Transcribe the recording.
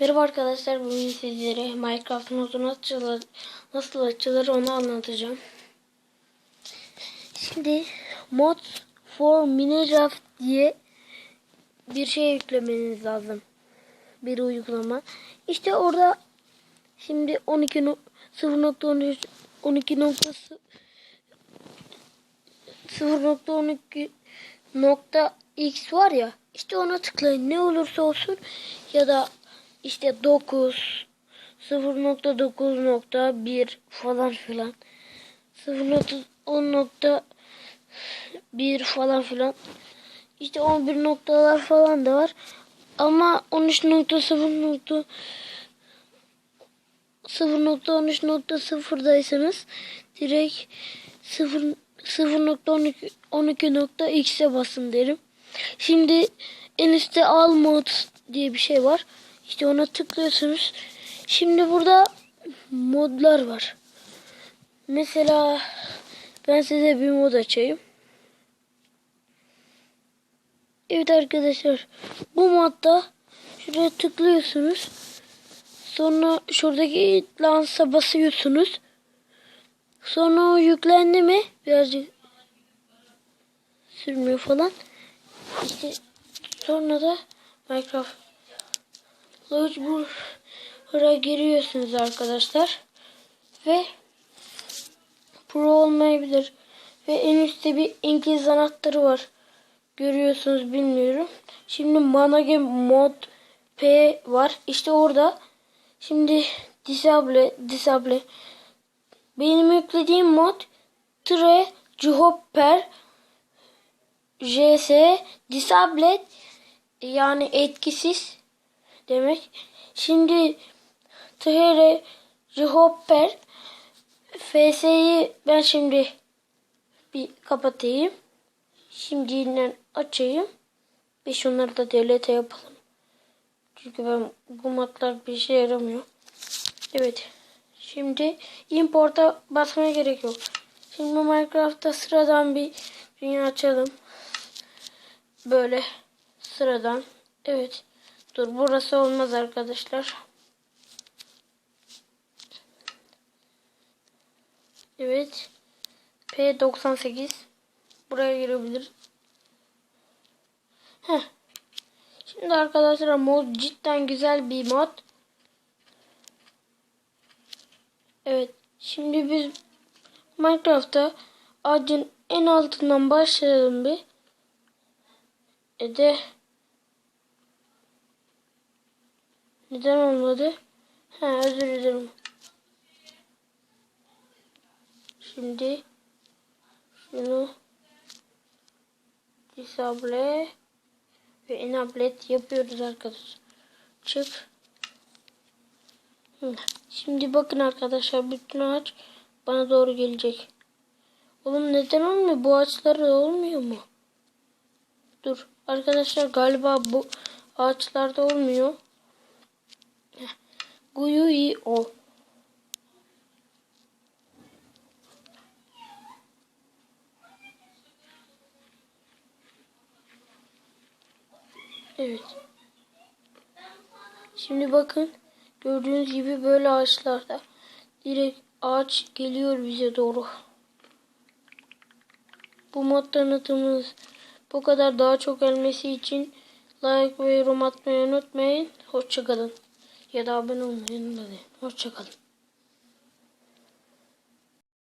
Merhaba arkadaşlar bugün sizlere Minecraft modu nasıl, nasıl açılır onu anlatacağım. Şimdi mod for Minecraft diye bir şey yüklemeniz lazım. Bir uygulama. İşte orada şimdi 12 no- 0.13 12 noktası 0.12 nokta x var ya işte ona tıklayın ne olursa olsun ya da işte 9 0.9.1 falan filan 0.10.1 falan filan işte 11 noktalar falan da var ama 13.0. 0.13.0'daysanız direkt 0 0.12.x'e basın derim. Şimdi en üstte al mod diye bir şey var. İşte ona tıklıyorsunuz. Şimdi burada modlar var. Mesela ben size bir mod açayım. Evet arkadaşlar bu modda şuraya tıklıyorsunuz. Sonra şuradaki lansa basıyorsunuz. Sonra o yüklendi mi birazcık sürmüyor falan. İşte sonra da Minecraft Launcher'a giriyorsunuz arkadaşlar. Ve Pro olmayabilir. Ve en üstte bir İngiliz anahtarı var. Görüyorsunuz bilmiyorum. Şimdi Manage Mod P var. İşte orada. Şimdi Disable Disable benim yüklediğim mod Tre Juhopper JS Disable yani etkisiz demek. Şimdi Tre Juhopper FS'yi ben şimdi bir kapatayım. Şimdi yine açayım. Ve şunları da delete yapalım. Çünkü ben bu modlar bir şey yaramıyor. Evet. Şimdi import'a basmaya gerek yok. Şimdi Minecraft'ta sıradan bir dünya açalım. Böyle sıradan. Evet. Dur burası olmaz arkadaşlar. Evet. P98 buraya girebilir. Heh. Şimdi arkadaşlar mod cidden güzel bir mod. Evet. Şimdi biz Minecraft'ta ağacın en altından başlayalım bir. E de neden olmadı? Ha özür dilerim. Şimdi şunu disable ve enable yapıyoruz arkadaşlar. Çık. Şimdi bakın arkadaşlar bütün ağaç bana doğru gelecek. Oğlum neden olmuyor? Bu ağaçlar olmuyor mu? Dur arkadaşlar galiba bu ağaçlarda olmuyor. Guyu iyi o. Evet. Şimdi bakın. Gördüğünüz gibi böyle ağaçlarda direkt ağaç geliyor bize doğru. Bu mod tanıtımımız bu kadar daha çok gelmesi için like ve yorum atmayı unutmayın. Hoşçakalın. Ya da abone olmayı unutmayın. Hoşçakalın.